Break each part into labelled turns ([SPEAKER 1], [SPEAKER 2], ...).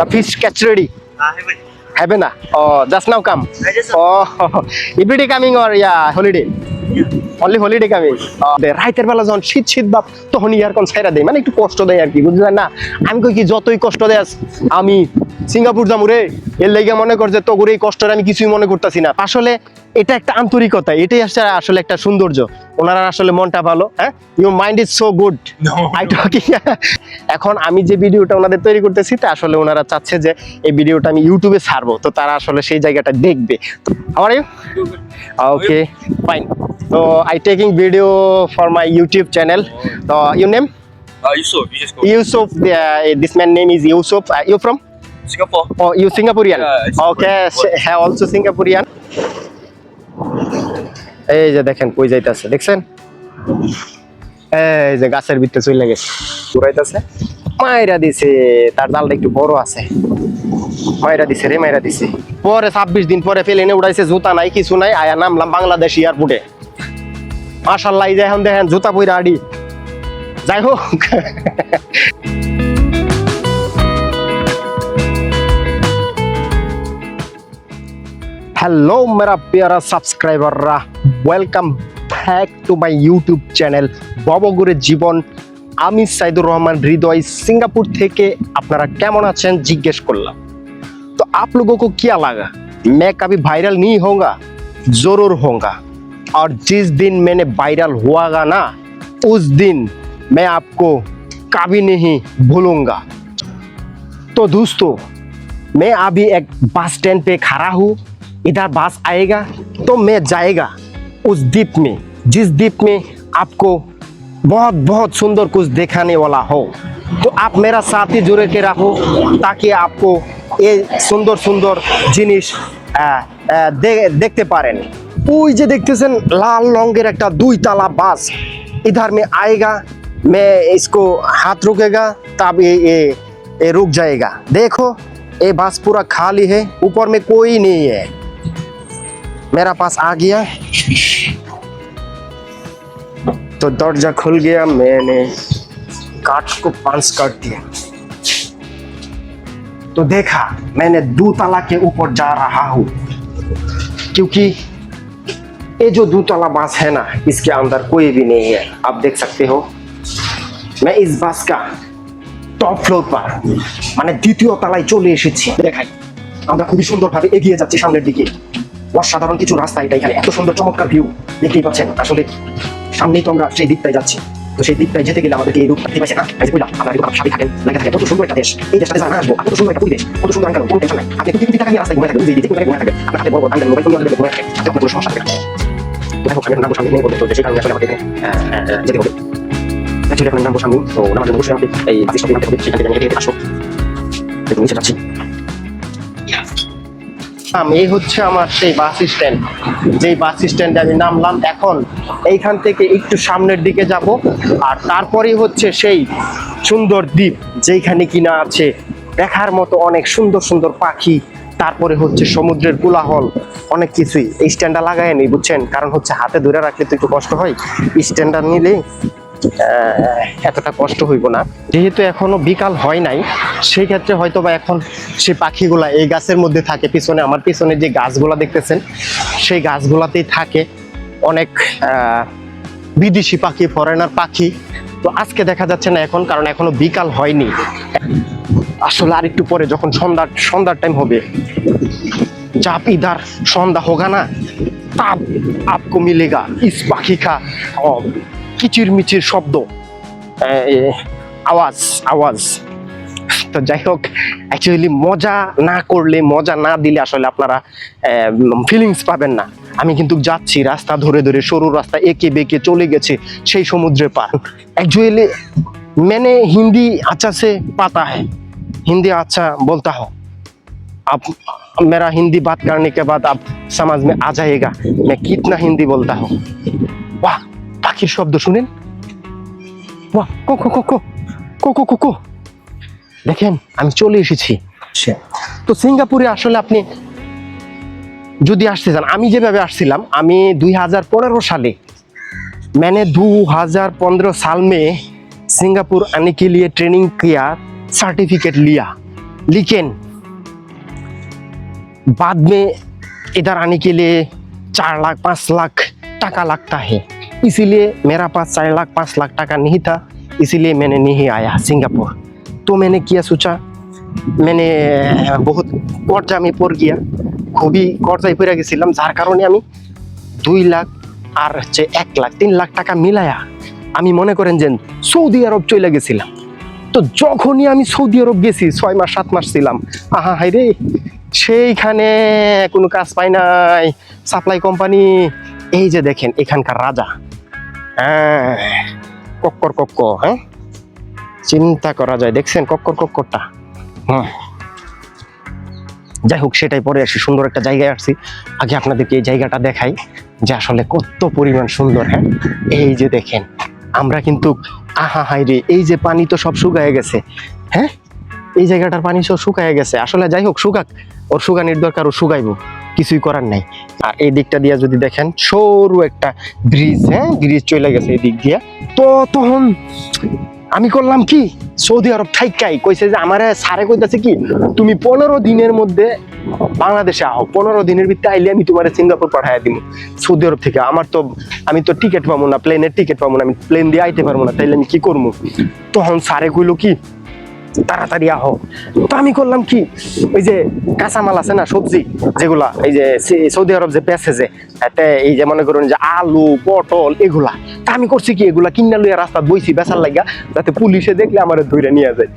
[SPEAKER 1] The fish catch ready.
[SPEAKER 2] Ah, heaven.
[SPEAKER 1] Heaven ah. Oh, just now come.
[SPEAKER 2] I just
[SPEAKER 1] Oh, every day coming or yeah, holiday. Only holiday coming রাইতের বেলা যখন শীত শীত বাপ তখন ইয়ারকন ছাইরা দেয় মানে একটু কষ্ট দেয় আর কি বুঝলেন না আমি কই কি যতই কষ্ট দেয় আমি সিঙ্গাপুর যাব রে এর লেগে মনে কর যে তোর এই কষ্টটা আমি কিছুই মনে করতেছি না আসলে এটা একটা আন্তরিকতা এটাই আসলে একটা সৌন্দর্য ওনারা আসলে মনটা ভালো হ্যাঁ? You mind is so
[SPEAKER 2] good
[SPEAKER 1] I talking এখন আমি যে ভিডিওটা ওনাদের তৈরি করতেছি তা আসলে ওনারা চাচ্ছে যে এই ভিডিওটা আমি ইউটিউবে ছাড়বো তো তারা আসলে সেই জায়গাটা দেখবে। তো আমার ওকে ফাইন তো I taking video for my YouTube channel তো you name
[SPEAKER 2] Yusuf
[SPEAKER 1] this man name is Yusuf you from
[SPEAKER 2] Singapore
[SPEAKER 1] you Singaporean okay হ্যাঁ অলসো সিঙ্গাপুরিয়ান এই যে দেখেন কই যাইতাছে দেখছেন? এই যে গাছের ভিতরে চলে গেছে। ঘুরাইতেছে? মাইরা দিছে তার জালটা একটু বড় আছে। মাইরা দিছে রে মাইরা দিছে। পরে ছাব্বিশ দিন পরে প্লেনে উড়াইছে জুতা নাই কিছু নাই আয়া নামলাম বাংলাদেশ এয়ারপোর্টে। যে এখন দেখেন জুতা পইরা আডি। যাই হোক। हेलो मेरा प्यारा সাবস্ক্রাইবাররা welcome back to my YouTube channel ববগুরের জীবন আমি সাইদুর রহমান হৃদয় সিঙ্গাপুর থেকে আপনারা কেমন আছেন জিজ্ঞেস করলাম तो आप लोगों को क्या लगा मैं कभी वायरल नहीं होगा जरूर होगा और जिस दिन मैंने वायरल हुआगा ना उस दिन मैं आपको कभी नहीं भूलूंगा तो दोस्तों मैं अभी एक बस स्टैंड पे खड़ा हूँ इधर बस आएगा तो मैं जाएगा उस द्वीप में जिस द्वीप में आपको बहुत बहुत सुंदर कुछ दिखाने वाला हो तो आप मेरा साथ ही जुड़े के रहो ताकि आपको ये সুন্দর সুন্দর জিনিস আহ, আহ, দে- দেখতে পারেন ওই যে দেখতেছেন লাল রঙের একটা দুই তালা বাস इधर में आएगा मैं इसको हाथ रुकेगा तब ये ये ये रुक जाएगा देखो ये बस पूरा खाली है ऊपर में कोई नहीं है मेरा पास आ गया तो दरजा खुल गया मैंने काट को पंच कर दिया तो देखा मैंने दो ताला के ऊपर जा रहा हूँ क्योंकि ये जो दो ताला बस है ना इसके अंदर कोई भी नहीं है आप देख सकते हो मैं इस बस का টপ ফ্লোর পার মানে দ্বিতীয় তলায় চলে এসেছি দেখাই আমরা খুবই সুন্দরভাবে এগিয়ে যাচ্ছি সামনের দিকে অসাধারণ কিছু রাস্তা এটা এখানে। এত সুন্দর চমৎকার ভিউ দেখতেই পাচ্ছেন, আসলে সামনেই তো আমরা সেই দিকটায় যাচ্ছি। তো সেই দিকটায় যেতে গেলে আমাদেরকে এই রূপ দেখতে পাচ্ছেন না? এই যে কইলাম আপনারা এরকম সাথে থাকেন লেগে থাকে, কত সুন্দর একটা দেশ। এই দেশটাতে যারা আসব কত সুন্দর একটা পরিবেশ, কত সুন্দর আঙ্কাল কোনো টেনশন নাই। আপনি কোটি টাকা নিয়ে রাস্তায় ঘুরে থাকেন যে দিকে ঘুরে থাকেন, আপনার হাতে বড় বড় আঙ্কাল মোবাইল ফোন ঘুরে থাকেন আপনি কোনো সমস্যা থাকবে না। দেখো, আমি নাম সামনে নেই বলে তো সেই কারণে আসলে আমাকে যেতে হবে। অ্যাকচুয়ালি এখন নাম বসামি তো নামার জন্য অবশ্যই আমাকে এই বাসিসটা নামতে হবে, সেখান থেকে আমি হেঁটে হেঁটে আসো। তো নিচে যাচ্ছি। এই হচ্ছে আমার সেই বাস স্ট্যান্ড যেই বাস স্ট্যান্ডে আমি নামলাম, এখন এইখান থেকে একটু সামনের দিকে যাব, আর তারপরেই হচ্ছে সেই সুন্দর দ্বীপ, যেইখানে কিনা আছে দেখার মতো অনেক সুন্দর সুন্দর পাখি, তারপরে হচ্ছে সমুদ্রের কোলাহল, অনেক কিছুই। এই স্ট্যান্ডটা লাগায় নি বুঝছেন? কারণ হচ্ছে হাতে ধরে রাখলে তো একটু কষ্ট হয়। স্ট্যান্ডার নিলে এতটা কষ্ট হইব না। যেহেতু এখনও বিকাল হয় নাই, সেই ক্ষেত্রে হয়তো বা এখন সেই পাখিগুলা এই গাছের মধ্যে থাকে। পিছনে আমার পিছনে যে গাছগুলা দেখতেছেন, সেই গাছগুলাতেই থাকে অনেক বিদেশি পাখি ফরেনার পাখি। তো আজকে দেখা যাচ্ছে না এখন, কারণ এখনও বিকাল হয়নি। আসলে আর একটু পরে যখন সন্ধ্যার সন্ধ্যার টাইম হবে চাপ ইদার সন্ধ্যা হোগা না? তাপ, আপকো মিলেগা, ইস পাখি খা। और কিচির মিচির শব্দ এ, এ, আওয়াজ আওয়াজ তো যাই হোক অ্যাকচুয়ালি মজা না করলে মজা না দিলে আসলে আপনারা ফিলিংস পাবেন না আমি কিন্তু যাচ্ছি রাস্তা ধরে ধরে সরু রাস্তা এঁকে বেঁকে চলে গেছে সেই সমুদ্রে পার অ্যাকচুয়ালি मैंने हिंदी अच्छा से पता है हिंदी अच्छा बोलता हूँ आप मेरा हिंदी बात करने के बाद आप समझ में आ जाएगा मैं कितना हिंदी बोलता हूँ वाह পাখির শব্দ শুনেন বাহ কো কো কো কো কো কো কো কো দেখেন আমি চলে এসেছি তো সিঙ্গাপুরে আসলে আপনি যদি আসতে চান আমি যেভাবে আসছিলাম আমি দুই হাজার পনেরো সালে मैंने 2015 साल में सिंगापुर आने के लिए ट्रेनिंग किया सर्टिफिकेट लिया लेकिन बाद में इधर आने के लिए चार लाख पाँच लाख टका लगता है इसीलिए मेरा पास चार लाख पाँच लाख टका नहीं था इसीलिए मैंने नहीं आया सिंगापुर तो मैंने किया सोचा मैंने বহুত কর্জা আমি পড় গিয়া খুবই কর্জায় পড়ে গেছিলাম যার কারণে আমি দুই লাখ আর হচ্ছে এক লাখ তিন লাখ টাকা মিলায়া আমি মনে করেন যে সৌদি আরব চলে গেছিলাম তো যখনই আমি সৌদি আরব গেছি ছয় মাস সাত মাস ছিলাম আহা হাই রে সেইখানে কোনো কাজ পাই নাই সাপ্লাই কোম্পানি এই যে দেখেন এখানকার রাজা হ্যাঁ কক্কর কক্ক হ্যাঁ? চিন্তা করা যায়। দেখছেন কক্কর কক্করটা? হুম। যাই হোক, সেটাই পরে আসি। সুন্দর একটা জায়গায় আসছি। আগে আপনাদেরকে এই জায়গাটা দেখাই যে আসলে কত পরিমাণ সুন্দর হ্যাঁ? এই যে দেখেন, আমরা কিন্তু আহা হাই রে, এই যে পানি তো সব শুকায় গেছে হ্যাঁ? এই জায়গাটার পানি সব শুকায় গেছে। আসলে যাই হোক, শুকাক। ওর শুকানির দরকার, ও শুকাইবো। কিছুই করার নাই। আর এই দিকটা দিয়ে যদি দেখেন, সরু একটা ব্রিজ হ্যাঁ? ব্রিজ চলে গেছে এই দিক দিয়ে। তো তখন আমি করলাম কি? সৌদি আরব থাইকাই কইছে যে, আমারে সারে কইতাছে কি, তুমি পনেরো দিনের মধ্যে বাংলাদেশে আহো পনেরো দিনের ভিতরে আইলে আমি তোমার সিঙ্গাপুর পাঠাইয়া দিব সৌদি আরব থেকে। আমার তো, আমি তো টিকিট পাবো না প্লেনের টিকিট পাবো না, আমি প্লেন দিয়ে আইতে পারব না, তাইলে আমি কি করব তখন সারে কইলো কি তাড়াতাড়ি আহো। তো আমি করলাম কি? ওই যে কাঁচামাল আছে না, সবজি, যেগুলা, এই যে সৌদি আরব যে পেঁচে যে এই যে মনে করুন যে আলু, পটল, এগুলা। তা আমি করছি কি, এগুলা কিনা লইয়া রাস্তা বইছি বেচার লাগা যাতে পুলিশে দেখলে আমার ধইরা নিয়ে যায়।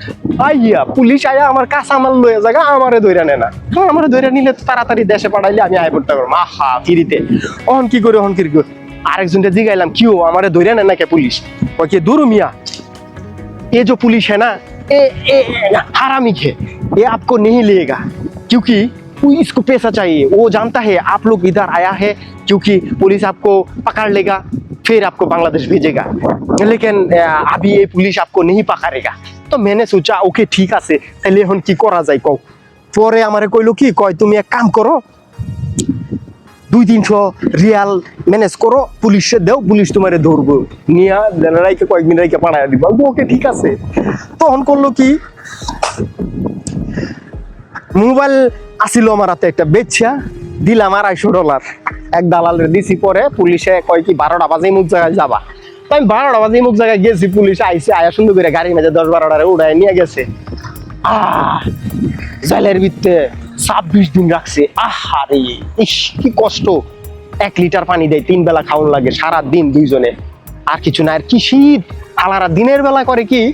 [SPEAKER 1] আইয়া, পুলিশ আয়া আমার কাঁচামাল লইয়া জায়গা আমারে ধইরা নেয় না। হ্যাঁ আমার ধইরা নিলে তো তাড়াতাড়ি দেশে পাঠাইলে আমি আয় পড়তে পারব। আহা, ফিরিতে। অহন কি করে, অহন কি আরেকজনটা জিগাইলাম, কিও, আমারে ধইরা নেয় নাকি পুলিশ? ওকে দূর মিয়া, এ যে পুলিশ হ্যাঁ না ये ये हरामी है ये आपको नहीं लेगा क्योंकि वो इसको पैसा चाहिए वो जानता है आप लोग इधर आया है क्योंकि पुलिस आपको पकड़ लेगा फिर आपको बांग्लादेश भेजेगा लेकिन अ, अभी ये पुलिस आपको नहीं पकड़ेगा তো মেনে সোচা ওকে ঠিক আছে তাহলে এখন কি করা যায় কও পরে আমারে কইলো কি কয় তুমি এক কাম করো দুই তিনশো রিয়াল ম্যানেজ করো, পুলিশে দেও, পুলিশ তোমারে ধরবো। নিয়া রাইকে কয়েকদিন রাইকে পাঠায় দিব। ওকে, ঠিক আছে। তখন করল কি? মোবাইল আসিল আমার হাতে একটা বেচা, দিলাম আড়াইশো ডলার। এক দালালের দিছি পরে, পুলিশে কয় কি, বারোটা বাজে মুখ জায়গায় যাবা। তো আমি বারোটা বাজে মুখ জায়গায় গেছি, পুলিশ আইসে আয়া সুন্দর করে গাড়ির মাঝে দশ বারোটারে উড়ায় নিয়ে গেছে। আহ! জেলের ভিতরে ছাব্বিশ দিন রাখছে। আহারে, ইস, কি কষ্ট। এক লিটার পানি দেয়, তিন বেলা খাওয়ান লাগে সারা দিন দুইজনে। আর কিছু না, আর কি শীত। আলারা দিনের বেলা করে কি,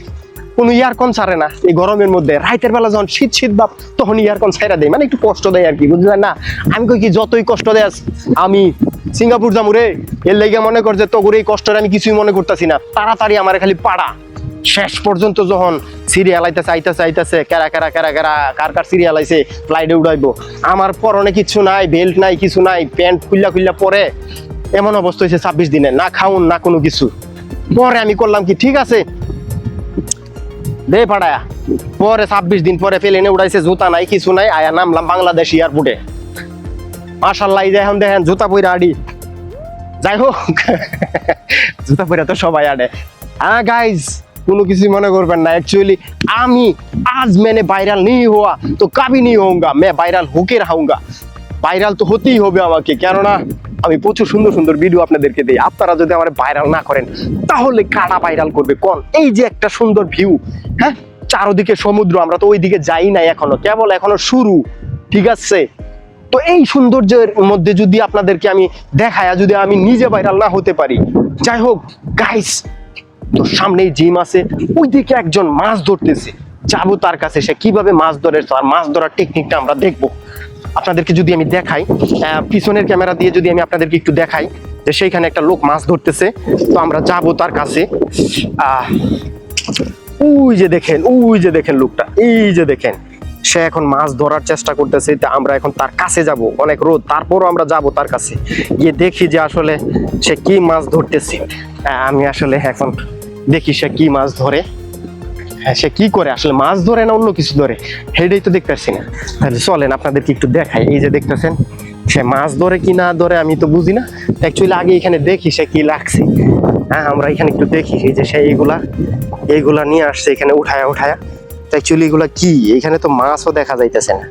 [SPEAKER 1] কোনো ইয়ারকন ছাড়ে না। এই গরমের মধ্যে, রাইতের বেলা যখন শীত শীত ভাব, তখন ইয়ারকন ছাইরা দেয়। মানে একটু কষ্ট দেয় আর কি, বুঝলেন না? আমি কই কি, যতই কষ্ট দেয় আমি সিঙ্গাপুর যাব রে। এর লেগে মনে কর যে তোর এই কষ্টটা আমি কিছুই মনে করতেছি না। তাড়াতাড়ি আমার খালি পাড়া। শেষ পর্যন্ত যখন সিরিয়াল আইতেছে আইতেছে আইতেছে, কেরা কেরা কেরা কেরা, কার কার সিরিয়াল আইছে ফ্লাইটে উড়াইবো। আমার পরনে কিছু নাই বেল্ট নাই, কিছু নাই প্যান্ট খুললা খুললা পরে এমন অবস্থা হয়েছে ছাব্বিশ দিনে, না খাউন, না কোনো কিছু। পরে আমি করলাম কি, ঠিক আছে। দে পাড়ায়া, পরে ছাব্বিশ দিন পরে প্লেনে উড়াইছে, জুতা নাই, কিছু নাই, আয়া নামলাম বাংলাদেশ এয়ারপোর্টে যে এখন দেখেন জুতা পইরা আডি। যাই হোক, জুতা পইরা তো সবাই আডে হ্যাঁ গাইজ কোনো কিছু মনে করবেন না। অ্যাকচুয়ালি আমি আজ মেনে ভাইরাল নেই হওয়া, তো কাবি নেই হোঙ্গা মে ভাইরাল হোকে রাহুঙ্গা ভাইরাল তো হতেই হবে আমাকে, কেননা আমি প্রচুর সুন্দর সুন্দর ভিডিও আপনাদেরকে দিই। আপনারা যদি আমার ভাইরাল না করেন, তাহলে কারা ভাইরাল করবে কোন? এই যে একটা সুন্দর ভিউ হ্যাঁ? চারোদিকে সমুদ্র, আমরা তো ওইদিকে যাই নাই এখনও, কেবল এখনও শুরু, ঠিক আছে? তো এই সৌন্দর্যের মধ্যে যদি আপনাদেরকে আমি দেখায়, যদি আমি নিজে ভাইরাল না হতে পারি, যাই হোক গাইস তো সামনেই জিম আছে, ওইদিকে একজন মাছ ধরতেছে। যাব তার কাছে, সে কীভাবে মাছ ধরে, তার মাছ ধরার টেকনিকটা আমরা দেখব। আপনাদেরকে যদি আমি দেখাই পিছনের ক্যামেরা দিয়ে যদি আমি আপনাদেরকে একটু দেখাই, যে সেইখানে একটা লোক মাছ ধরতেছে। তো আমরা যাব তার কাছে। ওই যে দেখেন, ওই যে দেখেন লোকটা, এই যে দেখেন। সে এখন মাছ ধরার চেষ্টা করতেছে, তা আমরা এখন তার কাছে যাব। অনেক রোদ, তারপরও আমরা যাব তার কাছে। গিয়ে দেখি যে আসলে সে কি মাছ ধরতেছে। আমি আসলে এখন দেখি সে কি মাছ ধরে। হ্যাঁ সে কি করে? আসলে মাছ ধরে না অন্য কিছু ধরে? হেডেই তো দেখতেছি না। তাহলে চলেন, আপনাদেরকে একটু দেখাই। এই যে দেখতেছেন, সে মাছ ধরে কি না ধরে আমি তো বুঝি না। অ্যাকচুয়ালি আগে এখানে দেখি সে কি লাগছে। হ্যাঁ আমরা এখানে একটু দেখি। এই যে সে এইগুলা এইগুলা নিয়ে আসছে এখানে উঠায়া উঠায়া। অ্যাকচুয়ালি এগুলো কি? এখানে তো মাছও দেখা যাইতেছে না।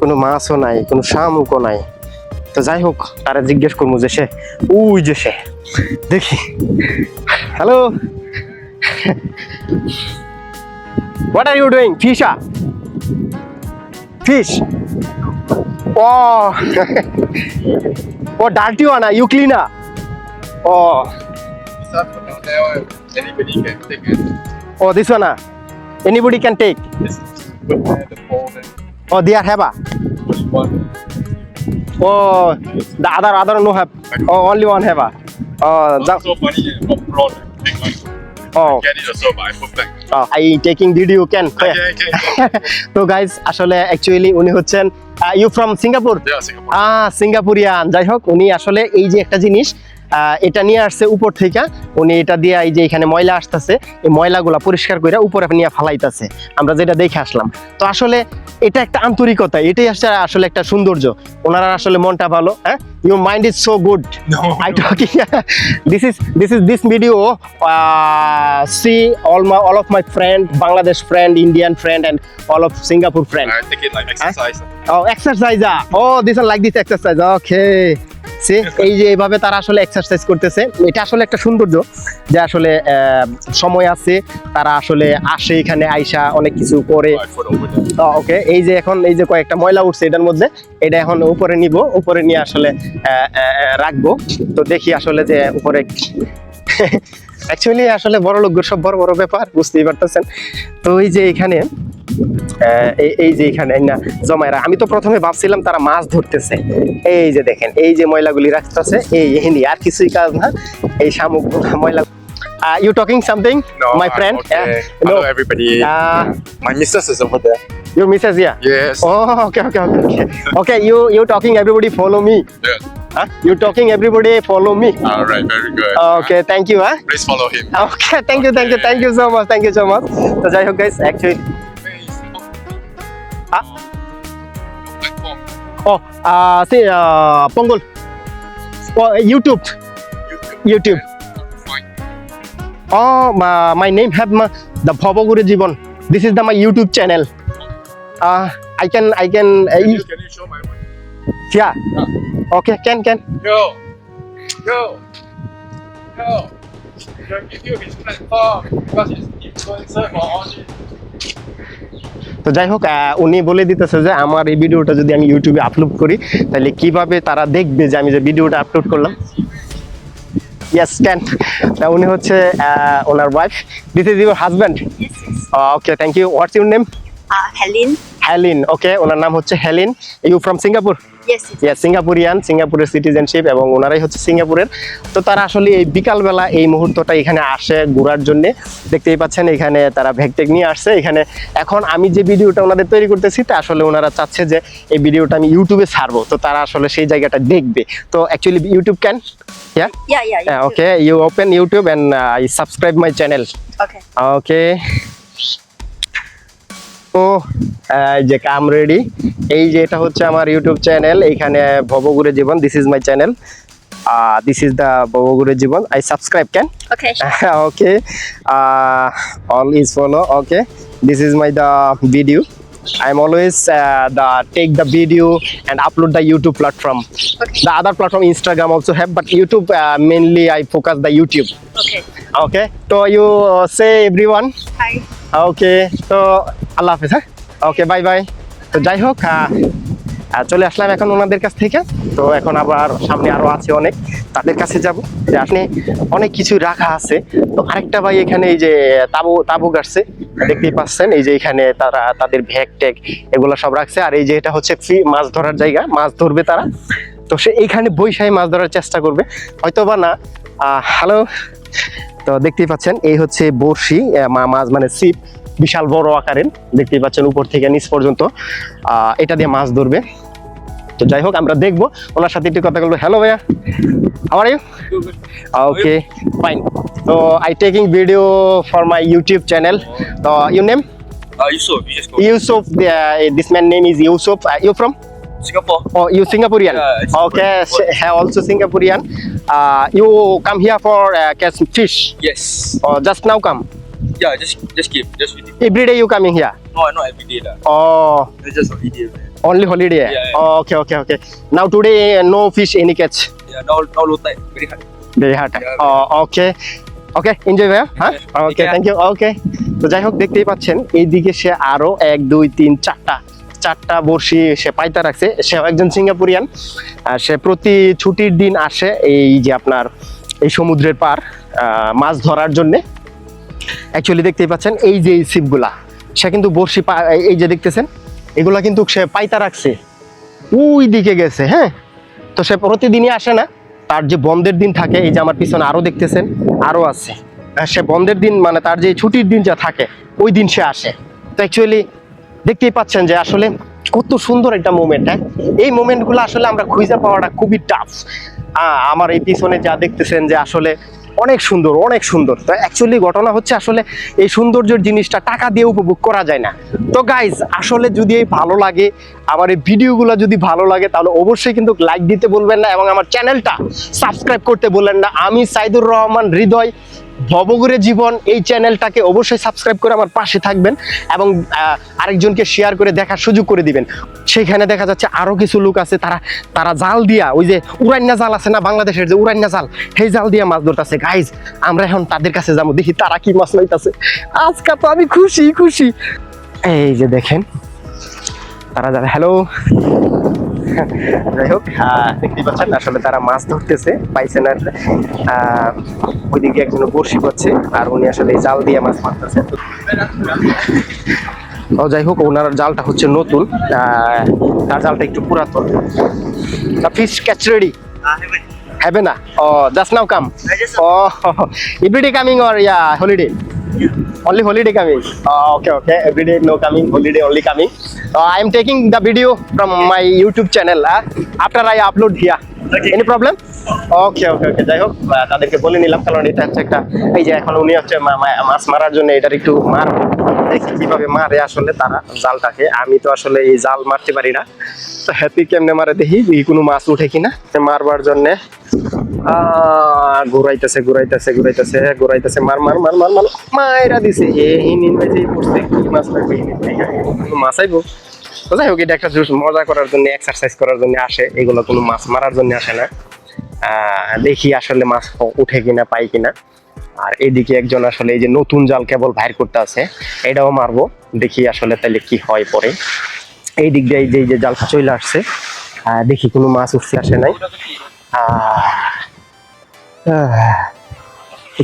[SPEAKER 1] কোনো মাছও নাই, কোনো শামুকও নাই। তো যাই হোক তারা জিজ্ঞেস করব যে সে, ওই যে সে। দেখি। Hello what are you doing ফিশা fish oh oh dirty wanna you clean oh
[SPEAKER 2] Start from down there, anybody can take it.
[SPEAKER 1] Oh this wanna anybody can take
[SPEAKER 2] Just put there the pole and
[SPEAKER 1] oh there have
[SPEAKER 2] push one.
[SPEAKER 1] Oh, the other other no have. Oh, only one have. ah. Oh, that's
[SPEAKER 2] so funny, from prawn, big one.
[SPEAKER 1] oh,
[SPEAKER 2] Get it also, I put back.
[SPEAKER 1] oh, I taking video can.
[SPEAKER 2] Okay, okay.
[SPEAKER 1] তো guys আসলে actually উনি হচ্ছেন you from Singapore
[SPEAKER 2] Yeah, Singapore.
[SPEAKER 1] Ah Singaporean যাই হোক উনি আসলে এই যে একটা জিনিস এটা নিয়ে আসছে উপর থেকে উনি এটা দিয়ে এই যে এখানে ময়লা আসতেছে এই ময়লাগুলা পরিষ্কার করে উপরে নিয়ে ফালাইতেছে আমরা যেটা দেখে আসলাম তো আসলে এটা একটা আন্তরিকতা এটাই আসছে আসলে একটা সৌন্দর্য ওনারা আসলে মনটা ভালো হ্যাঁ your mind is so good
[SPEAKER 2] No,
[SPEAKER 1] I talking. this is this is this video. Uh, see all my all of my friend, Bangladesh friend, Indian friend, and all of Singapore friend.
[SPEAKER 2] I take it like exercise. huh?
[SPEAKER 1] Oh, exercise. ah. Oh, this one like this exercise. Okay. See, এই যে এইভাবে তারা আসলে exercise করতেছে। এটা আসলে একটা সৌন্দর্য যে আসলে সময় আছে তারা আসলে আসে এখানে আইসা অনেক কিছু করে. ওকে এই যে এখন এই যে কয়েকটা ময়লা উঠছে এটার মধ্যে এটা এখন উপরে নিব উপরে নিয়ে আসলে রাখব। তো দেখি আসলে যে উপরে অ্যাকচুয়ালি আসলে বড় লোকগুলো সব বড় বড় ব্যাপার, বুঝতেই পারতেছেন। তো ওই যে এখানে এই- যে এখানে না, জমায়রা, আমি তো প্রথমে ভাবছিলাম তারা মাছ ধরতেছে। এই যে দেখেন, এই যে ময়লাগুলি রাখতেছে, এই এহিনি আর কিছুই কাজ না। এই শামুক ময়লা Uh, you talking
[SPEAKER 2] something?
[SPEAKER 1] No,
[SPEAKER 2] my
[SPEAKER 1] friend.
[SPEAKER 2] Okay. Yeah. Hello, no. everybody. Uh, my missus is over there.
[SPEAKER 1] Your missus, yeah.
[SPEAKER 2] Yes.
[SPEAKER 1] Oh, okay, okay, okay. okay, you you talking. Everybody follow me.
[SPEAKER 2] Yes.
[SPEAKER 1] Huh? You talking. Everybody follow me.
[SPEAKER 2] All right, very good.
[SPEAKER 1] Okay, thank you. Huh?
[SPEAKER 2] Please follow him.
[SPEAKER 1] Okay, thank you, thank you, thank you so much, thank you so much. So, guys, actually. Oh, uh, see, uh, pongol. Oh, YouTube. YouTube.
[SPEAKER 2] YouTube.
[SPEAKER 1] Oh, my, my name have my, the Bhabagure Jibon. This is the my YouTube channel. Uh, I can, I can, uh,
[SPEAKER 2] Can you, can you show my one?
[SPEAKER 1] yeah. yeah Okay, can, can.
[SPEAKER 2] Yo, yo, yo. Yo, YouTube is platform because it's influencer for all this.
[SPEAKER 1] তো যাই হোক উনি বলে দিতেছে যে আমার এই ভিডিওটা যদি আমি ইউটিউবে আপলোড করি তাহলে কীভাবে তারা দেখবে যে আমি যে ভিডিওটা আপলোড করলাম ইয়েস ক্যান উনি হচ্ছে ওনার wife this
[SPEAKER 3] is your
[SPEAKER 1] husband. Okay thank you what's your
[SPEAKER 3] name Helen.
[SPEAKER 1] Helen okay ওনার নাম হচ্ছে Helen
[SPEAKER 3] you from
[SPEAKER 1] Singapore Singaporean সিঙ্গাপুরের সিটিজেনশিপ এবং ওনারাই হচ্ছে সিঙ্গাপুরের তো তারা আসলে এই বিকালবেলা এই মুহূর্তটা এখানে আসে ঘোরার জন্য। দেখতেই পাচ্ছেন এখানে তারা ভ্যাগটেক নিয়ে আসছে। এখানে এখন আমি যে ভিডিওটা ওনাদের তৈরি করতেছি তা আসলে ওনারা চাচ্ছে যে এই ভিডিওটা আমি ইউটিউবে ছাড়বো। তো তারা আসলে সেই জায়গাটা দেখবে। তো actually YouTube can
[SPEAKER 3] yeah.
[SPEAKER 1] Okay you open YouTube and I subscribe my channel.
[SPEAKER 3] Okay
[SPEAKER 1] তো যে কাম রেডি এই যে এটা হচ্ছে আমার ইউটিউব চ্যানেল এইখানে ভবগুরের জীবন this is my channel this is the ভবগুরের Jibon I subscribe can
[SPEAKER 3] okay
[SPEAKER 1] okay all is follow okay this is my the video I am always the take the video and upload the YouTube platform the other platform Instagram also have but YouTube mainly I focus the YouTube
[SPEAKER 3] okay
[SPEAKER 1] তো you say every
[SPEAKER 3] one
[SPEAKER 1] okay তো আল্লাহ হাফেজ হ্যাঁ? Okay bye bye তো যাই হোক চলে আসলাম এখন ওনাদের কাছ থেকে। তো এখন আবার সামনে আরও আছে অনেক, তাদের কাছে যাব। যে আপনি অনেক কিছু রাখা আছে। তো আরেকটা ভাই এখানে এই যে তাবু তাবু গাড়ছে, দেখতেই পাচ্ছেন, এই যে এখানে তারা, তাদের ভ্যাগ ট্যাগ এগুলো সব রাখছে। আর এই যে এটা হচ্ছে ফ্রি মাছ ধরার জায়গা, মাছ ধরবে তারা। তো সে এইখানে বৈশাই মাছ ধরার চেষ্টা করবে। হয়তো বা না হ্যালো তো দেখতেই পাচ্ছেন এই হচ্ছে বড়শি মাছ মানে সিপ বিশাল বড় আকারের দেখতেই পাচ্ছেন উপর থেকে নিচ পর্যন্ত। এটা দিয়ে মাছ ধরবে। তো যাই হোক আমরা দেখব। ওনার সাথে একটু কথা বলব। হ্যালো ভাইয়া। আমার ওকে ফাইন তো I taking video for my YouTube channel তো
[SPEAKER 2] you name go.
[SPEAKER 1] Yusuf this man name is Yusuf you from
[SPEAKER 2] Singapore.
[SPEAKER 1] Oh, you Singaporean?
[SPEAKER 2] Yeah,
[SPEAKER 1] okay,
[SPEAKER 2] Singaporean.
[SPEAKER 1] s- also Singaporean. Uh, you come here for uh, catch fish
[SPEAKER 2] Yes.
[SPEAKER 1] or just now come?
[SPEAKER 2] Yeah, just just keep just with it.
[SPEAKER 1] Every day you coming here?
[SPEAKER 2] No, not every day lah.
[SPEAKER 1] Oh,
[SPEAKER 2] It's just holiday. Man.
[SPEAKER 1] only holiday?
[SPEAKER 2] Yeah, yeah.
[SPEAKER 1] Oh, okay, okay, okay. Now today no fish any catch.
[SPEAKER 2] Yeah, now now low tide, very hard.
[SPEAKER 1] Very hard.
[SPEAKER 2] Yeah, very
[SPEAKER 1] Oh, okay. Okay enjoy ভাইয়া হ্যাঁ okay thank you okay তো যাই হোক দেখতেই পাচ্ছেন এইদিকে সে আরও এক দুই তিন চারটা চারটা বড়শি সে পাইতা রাখছে। সে একজন সিঙ্গাপুরিয়ান, আর সে প্রতি ছুটির দিন আসে এই যে আপনার এই সমুদ্রের পার মাছ ধরার জন্যে। অ্যাকচুয়ালি দেখতেই পাচ্ছেন, এই যে এই ছিপগুলা, সে কিন্তু পা- এই যে দেখতেছেন, এগুলা কিন্তু সে পাইতা রাখছে। ওই দিকে গেছে হ্যাঁ? তো সে প্রতিদিনই আসে না। তার যে বন্ধের দিন থাকে, এই যে আমার পিছনে আরও দেখতেছেন, আরও আছে। সে বন্ধের দিন মানে তার যে ছুটির দিন যা থাকে, ওই দিন সে আসে। তো অ্যাকচুয়ালি দেখতেই পাচ্ছেন যে আসলে কত সুন্দর একটা মোমেন্ট হ্যাঁ? এই মোমেন্টগুলো আসলে আমরা খুঁজে পাওয়াটা খুবই টাফ আমার এই পিছনে যা দেখতেছেন যে আসলে অনেক সুন্দর অনেক সুন্দর। তো অ্যাকচুয়ালি ঘটনা হচ্ছে আসলে এই সৌন্দর্যের জিনিসটা টাকা দিয়ে উপভোগ করা যায় না। তো গাইজ আসলে যদি এই ভালো লাগে, আমার এই ভিডিওগুলো যদি ভালো লাগে, তাহলে অবশ্যই কিন্তু লাইক দিতে বলবেন না এবং আমার চ্যানেলটা সাবস্ক্রাইব করতে বলবেন না। আমি সাইদুর রহমান হৃদয় ভবগুরে জীবন এই চ্যানেলটাকে অবশ্যই সাবস্ক্রাইব করে আমার পাশে থাকবেন এবং আরেকজনকে শেয়ার করে দেখার সুযোগ করে দিবেন। সেখানে দেখা যাচ্ছে আরও কিছু লোক আছে, তারা তারা জাল দিয়া, ওই যে উড়ান্না জাল আছে না বাংলাদেশের যে উড়ান্না জাল, সেই জাল দিয়া মাছ ধরতেছে। গাইজ আমরা এখন তাদের কাছে যাব, দেখি তারা কি মাছ লাইতেছে। আজকে তো আমি খুশি খুশি। এই যে দেখেন, তারা যাবে। হ্যালো যাই হোক দেখতেই পাচ্ছেন আসলে তারা মাছ ধরতেছে পাইছেন আর ওইদিকে একজন বড়শি পাচ্ছে আর উনি আসলে জাল দিয়ে মাছ মারতেছে। ও যাই হোক ওনার জালটা হচ্ছে নতুন তার জালটা একটু পুরাতন। দ্য ফিশ ক্যাচ রেডি হবে না? ও just now come oh everyday coming or yeah holiday only holiday coming uh, okay okay every day no coming holiday only coming uh, i am taking the video from my youtube channel uh, after i upload here any problem? Okay okay okay যাই হোক তাদেরকে বলে নিলাম কারণ এটা হচ্ছে একটা এই যে এখন উনি হচ্ছে মাছ মারার জন্য এটার একটু মার দেখি কীভাবে মারে আসলে তারা জালটাকে। আমি তো আসলে এই জাল মারতে পারি না। তো হ্যাপি কেমনে মারে দেখি কোনো মাছ উঠে কিনা। মারবার জন্যে আহ, ঘুরাইতেছে ঘুরাইতেছে ঘুরাইতেছে ঘুরাইতেছে মার মার মার মার মার মায়েরা দিছে। এ হিনিন মাঝে পড়ছে কি মাছ লাগবে মাছ আইবো? তো যাই হোক, এটা একটা মজা করার জন্য এক্সারসাইজ করার জন্য আসে। এগুলো কোনো মাছ মারার জন্য আসে না। দেখি আসলে মাছ উঠে কিনা, পাই কিনা। আর এদিকে একজন আসলে এই যে নতুন জাল কেবল বাইর করতে আছে, এটাও মারবো। দেখি আসলে তাহলে কি হয় পরে। এই দিক দিয়ে যে যে জালটা চলে আসছে দেখি কোনো মাছ উঠছে, আসে নাই।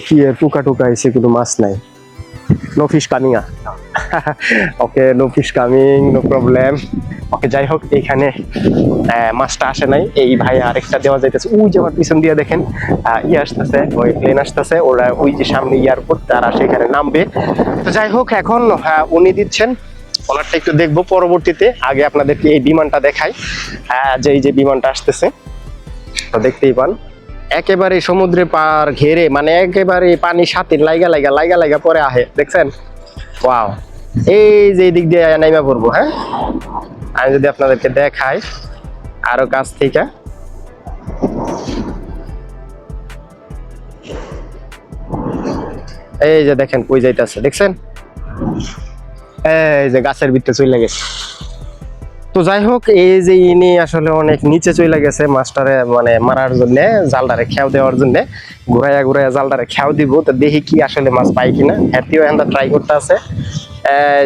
[SPEAKER 1] কি টুকা টুকা এসে কোনো মাছ নাই। No fish coming okay no fish coming no problem okay যাই হোক এইখানে মাছটা আসে নাই। এই ভাই আরেকটা দেওয়া যাইতেছে। ওই যে আমার পিছন দিয়ে দেখেন ইয়ে আসতেছে, ওই প্লেন আসতেছে। ওরা ওই যে সামনে এয়ারপোর্ট তারা সেখানে নামবে। তো যাই হোক এখন উনি দিচ্ছেন। ওনারটা একটু দেখব পরবর্তীতে। আগে আপনাদেরকে এই বিমানটা দেখাই। যে এই যে বিমানটা আসতেছে, তো দেখতেই পান। একেবারে সমুদ্রে পার ঘেরে মানে একেবারে পানি সাথে লাইগা লাইগা লাইগা লাইগা পরে আহে, দেখছেন? ওয়াও। এই যে দিক দিয়ে নাইমা পড়ব হ্যাঁ? আমি যদি আপনাদেরকে দেখাই, আরও কাছ থেকে। এই যে দেখেন, কই যাইতাছে, দেখছেন? এই যে গাছের ভিতরে চলে গেছে। তো যাই হোক, এই যে ইনি আসলে অনেক নিচে চলে গেছে মাস্টারে মানে মারার জন্য জালটারে খেয়াও দেওয়ার জন্য। ঘুরাইয়া ঘুরাইয়া জালটারে খেয়াও দিব, তো দেখি কি আসলে মাছ পাই কিনা। হ্যাপিও এখানটা ট্রাই করতে আছে।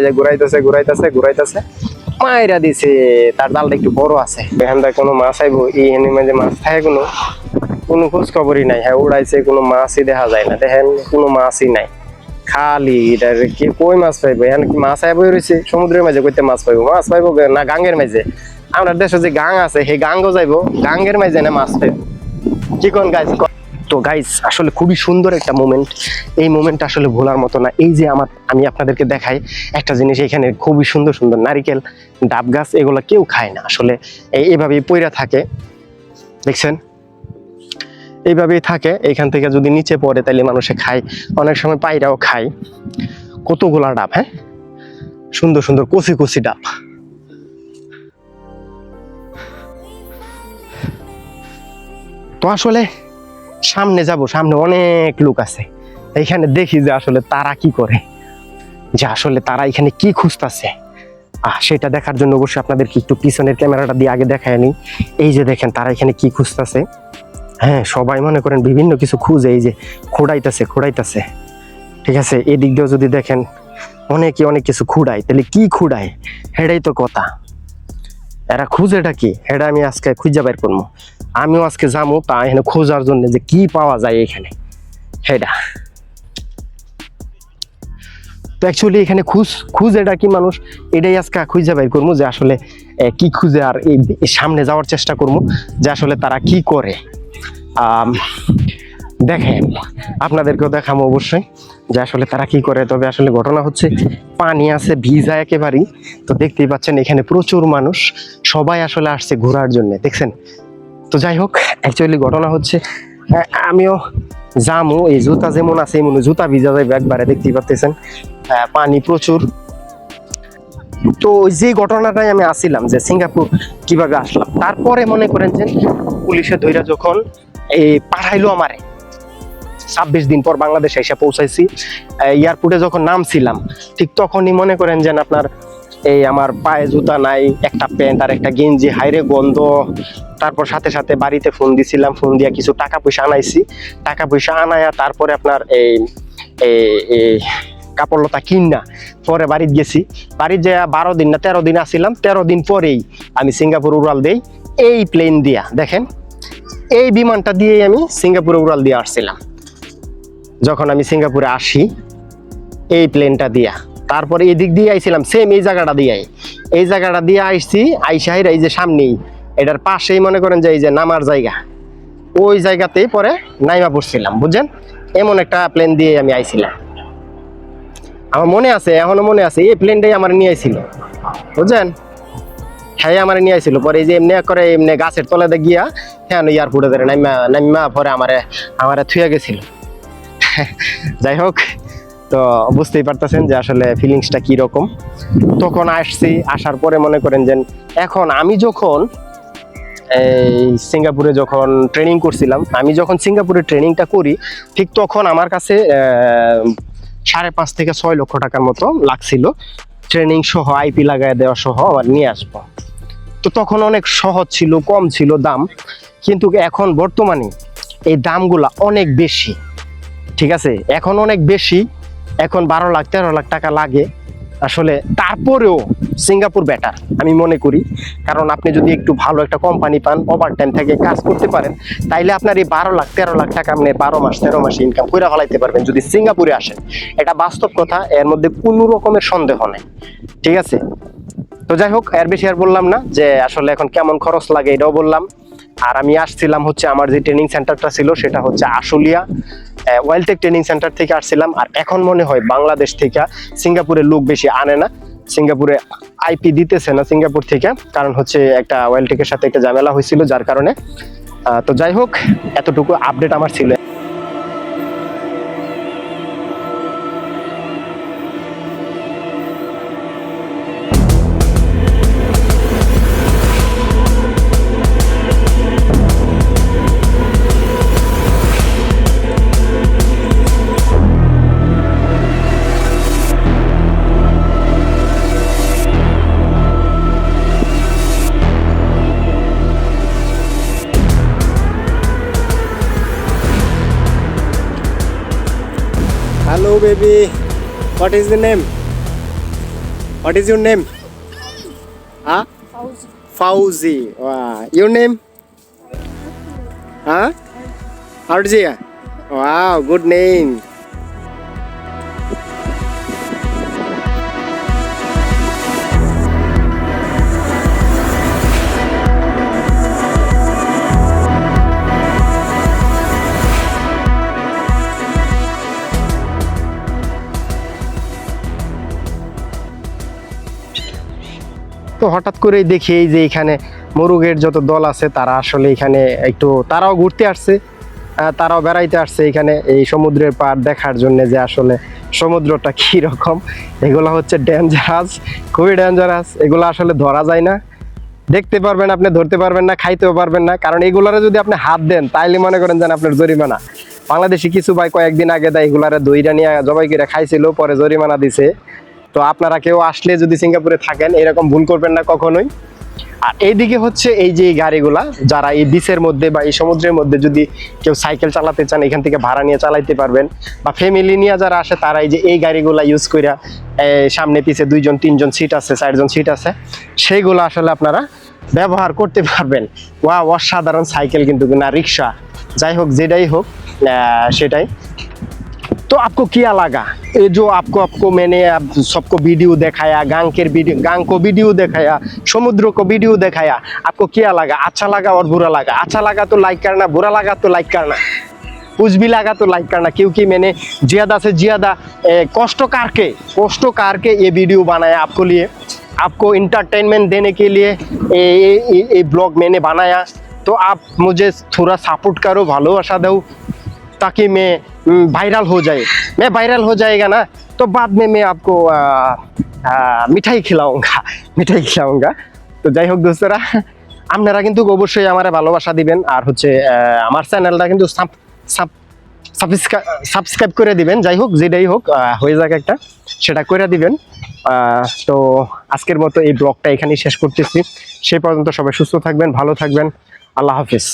[SPEAKER 1] যে ঘুরাইতেছে ঘুরাইতেছে ঘুরাইতেছে। মাইরা দিছে, তার জালটা একটু বড় আছে। এখানটা কোনো মাছ আইবো, এই এনে মাঝে মাছ থাকে কোনো কোনো খোঁজ খবরই নাই। হ্যাঁ উড়াইছে, কোনো মাছই দেখা যায় না। দেখেন, কোনো মাছই নাই। খালি এটা কি কই মাছ পাইবো? এখন কি মাছ আইবো রয়েছে সমুদ্রের মাঝে কইতে মাছ পাইবো। মাছ পাইবো না গাঙ্গের মাঝে? আমরা দেশে যে গাং আছে, সেই গাঙ্গও যাইবো। গাঙ্গের মাঝে না মাছ পাইবো। কি কোন গাইজ তো গাইজ আসলে খুবই সুন্দর একটা মোমেন্ট এই মোমেন্ট আসলে ভোলার মতো না। এই যে আমার, আমি আপনাদেরকে দেখাই, একটা জিনিস এখানে খুবই সুন্দর সুন্দর নারিকেল, ডাব গাছ, এগুলো কেউ খায় না। আসলে এই- এইভাবেই পইরা থাকে। দেখছেন? এইভাবেই থাকে। এখান থেকে যদি নিচে পড়ে তাহলে মানুষে খায়। অনেক সময় পায়রাও খায়। কতগুলা ডাব হ্যাঁ? সুন্দর সুন্দর, কচি কচি ডাব। তো আসলে সামনে যাব, সামনে অনেক লোক আছে। এইখানে দেখি যে আসলে তারা কি করে। যে আসলে তারা এখানে কি খুঁজতেছে। আহ, সেটা দেখার জন্য অবশ্যই আপনাদেরকে একটু পিছনের ক্যামেরাটা দিয়ে আগে দেখায় নি এই যে দেখেন, তারা এখানে কি খুঁজতেছে। হ্যাঁ সবাই মনে করেন বিভিন্ন কিছু খুঁজে, এই যে খোঁড়াইতেছে খোঁড়াইতেছে। ঠিক আছে, এদিক দিয়েও যদি দেখেন, অনেকে অনেক কিছু খুঁড়ায়। তাহলে কি খুঁড়ায়? হেডাই তো কথা। এরা খুঁজেটা কি? হেডা আমি আজকে খুঁজে বের করব। আমিও আজকে যাব তা এখানে খোঁজার জন্য যে কি পাওয়া যায় এখানে। হেডা। তো অ্যাকচুয়ালি এখানে খুঁজ, খুঁজেটা কি মানুষ? এটাই আজকে খুঁজে বের করব যে আসলে কি খুঁজে আর এই সামনে যাওয়ার চেষ্টা করব যে আসলে তারা কি করে। দেখেন, আপনাদেরকেও দেখাবো অবশ্যই যে আসলে তারা কি করে, তবে আসলে ঘটনা হচ্ছে পানি আছে, ভিজা একেবারেই। তো দেখতেই পাচ্ছেন এখানে প্রচুর মানুষ, সবাই আসলে আসছে ঘোরার জন্য, দেখছেন? তো যাই হোক অ্যাকচুয়ালি ঘটনা হচ্ছে আমিও জামু এই জুতা যেমন আছে এমন জুতা ভিজা যাবে একবারে, দেখতেই পাচ্ছেন পানি প্রচুর। তো যে ঘটনাটাই আমি আসছিলাম যে সিঙ্গাপুর কীভাবে আসলাম, তারপরে মনে করেন যে পুলিশে ধৈর্য যখন এই পাঠাইলো আমারে। ছাব্বিশ দিন পর বাংলাদেশে এসে পৌঁছাইছি। এয়ারপোর্টে যখন নামছিলাম, ঠিক তখনই মনে করেন যেন আপনার এই আমার পায়ে জুতা নাই, একটা প্যান্ট আর একটা গেঞ্জি, হাইরে গন্ধ। তারপর সাথে সাথে বাড়িতে ফোন দিছিলাম ফোন দিয়া কিছু টাকা পয়সা আনাইছি। টাকা পয়সা আনায়া তারপরে আপনার এই কাপড় লতা কিনা, পরে বাড়িতে গেছি। বাড়িতে যে বারো দিন না, তেরো দিন আসছিলাম তেরো দিন পরেই আমি সিঙ্গাপুর উড়াল দেই, এই প্লেন দিয়া, দেখেন। এই বিমানটা দিয়েই আমি সিঙ্গাপুরে উড়াল দিয়ে আসছিলাম। যখন আমি সিঙ্গাপুরে আসি, এই প্লেনটা দিয়া। তারপরে এদিক দিয়ে আইছিলাম সেম এই জায়গাটা দিয়ে এই জায়গাটা দিয়ে আইসি আইসাহির এই যে সামনেই, এটার পাশেই মনে করেন যে এই যে নামার জায়গা। ওই জায়গাতেই পরে নাইমা পড়ছিলাম, বুঝছেন? এমন একটা প্লেন দিয়ে আমি আইছিলাম। আমার মনে আছে, এখনও মনে আছে, এই প্লেনটাই আমার নিয়ে আইছিল, বুঝছেন? হ্যাঁ আমার নিয়ে আইছিল। পরে এই যে এমনি করে এমনি গাছের তলাতে গিয়া হ্যাঁ এয়ারপোর্টে ধরে নাইমা নাইমা পরে আমারে আমারে থুয়ে গেছিল। যাই হোক, তো বুঝতেই পারতেছেন যে আসলে ফিলিংসটা কি রকম। তখন আসছি, আসার পরে মনে করেন যে এখন আমি যখন এই সিঙ্গাপুরে যখন ট্রেনিং করছিলাম, আমি যখন সিঙ্গাপুরে ট্রেনিংটা করি, ঠিক তখন আমার কাছে সাড়ে পাঁচ থেকে ছয় লক্ষ টাকার মতো লাগছিল। ট্রেনিং সহ আইপি লাগায় দেওয়া সহ আমার নিয়ে আসব। তো তখন অনেক সহজ ছিল, কম ছিল দাম। কিন্তু এখন বর্তমানে এই দামগুলা অনেক বেশি। ঠিক আছে? এখন অনেক বেশি, এখন বারো লাখ, তেরো লাখ টাকা লাগে। আসলে তারপরেও সিঙ্গাপুর বেটার আমি মনে করি। কারণ আপনি যদি একটু ভালো একটা কোম্পানি পান ওভার টাইম থেকে কাজ করতে পারেন, তাইলে আপনার এই বারো লাখ, তেরো লাখ টাকা আপনি বারো মাস, তেরো মাস ইনকাম করে ফেলাইতে পারবেন যদি সিঙ্গাপুরে আসেন। এটা বাস্তব কথা, এর মধ্যে কোনো রকমের সন্দেহ নেই। ঠিক আছে? তো যাই হোক, এর বেশি আর বললাম না যে আসলে এখন কেমন খরচ লাগে এটাও বললাম। আর আমি আসছিলাম হচ্ছে আমার যে ট্রেনিং সেন্টারটা ছিল সেটা হচ্ছে আশুলিয়া ওয়েলটেক ট্রেনিং সেন্টার থেকে আসছিলাম। আর এখন মনে হয় বাংলাদেশ থেকে সিঙ্গাপুরের লোক বেশি আনে না, সিঙ্গাপুরে আইপি দিতেছে না সিঙ্গাপুর থেকে, কারণ হচ্ছে একটা ওয়েলটেকের সাথে একটা ঝামেলা হয়েছিল যার কারণে। তো যাই হোক, এতটুকু আপডেট আমার ছিল। Hello, baby. What is the name? What is your name? Huh? Fauzi. Wow. Your name? Huh? Arjia. Wow, good name. তো হঠাৎ করেই দেখি এই যে এখানে মোরগের যত দল আছে, তারা আসলে এখানে একটু, তারাও ঘুরতে আসছে তারাও বেড়াইতে আসছে এখানে এই সমুদ্রের পার দেখার জন্য যে আসলে সমুদ্রটা কি রকম। এগুলো হচ্ছে ডেঞ্জারাস খুবই ডেঞ্জারাস এগুলো আসলে ধরা যায় না। দেখতে পারবেন আপনি, ধরতে পারবেন না, খাইতেও পারবেন না, কারণ এগুলারে যদি আপনি হাত দেন, তাইলে মনে করেন যেন আপনার জরিমানা। বাংলাদেশি কিছু ভাই কয়েকদিন আগে দেয়, এগুলারে দইটা নিয়ে জবাই করে খাইছিল, পরে জরিমানা দিছে। তো আপনারা কেউ আসলে যদি সিঙ্গাপুরে থাকেন, এরকম ভুল করবেন না কখনোই। আর এইদিকে হচ্ছে এই যে গাড়িগুলা, যারা এই বিচের মধ্যে বা এই সমুদ্রের মধ্যে যদি কেউ সাইকেল চালাতে চান, এখান থেকে ভাড়া নিয়ে চালাইতে পারবেন। বা ফ্যামিলি নিয়ে যারা আসে, তারা এই যে এই গাড়িগুলা ইউজ এই সামনে পিছে দুইজন, তিনজন সিট আছে, চারজন সিট আছে, সেইগুলো আসলে আপনারা ব্যবহার করতে পারবেন। ওয়া অসাধারণ সাইকেল কিন্তু না রিক্সা। যাই হোক, যেটাই হোক সেটাই। तो आपको क्या लगा ये जो आपको आपको मैंने अब सबको वीडियो दिखाया गांग के वीडियो गांग को वीडियो दिखाया समुद्र को वीडियो दिखाया आपको क्या लगा अच्छा लगा और बुरा लगा अच्छा लगा तो लाइक करना बुरा लगा तो लाइक करना कुछ भी लगा तो लाइक करना क्योंकि मैंने ज़्यादा से ज़्यादा ए, कष्ट करके कष्ट करके ये वीडियो बनाया आपको लिए आपको इंटरटेनमेंट देने के लिए ये ये- ये ये ब्लॉग मैंने बनाया तो आप मुझे थोड़ा सपोर्ट करो भालोबासा दो ताकि मैं हम्म, वायरल हो जाए मैं वायरल हो जाएगा ना तो बाद में मैं आपको आ, आ, मिठाई खिलाऊंगा মিঠাই খিলাউঙ্গা তো যাই হোক দোস্তরা আপনারা কিন্তু অবশ্যই আমার ভালোবাসা দিবেন আর হচ্ছে আহ, আমার চ্যানেলটা কিন্তু সাবস্ক্রাইব করে দিবেন যাই হোক যেটাই হোক আহ, হয়ে যাক একটা সেটা করে দিবেন আহ, তো আজকের মতো এই ব্লগটা এখানেই শেষ করতেছি সে পর্যন্ত সবাই সুস্থ থাকবেন ভালো থাকবেন আল্লাহ হাফিজ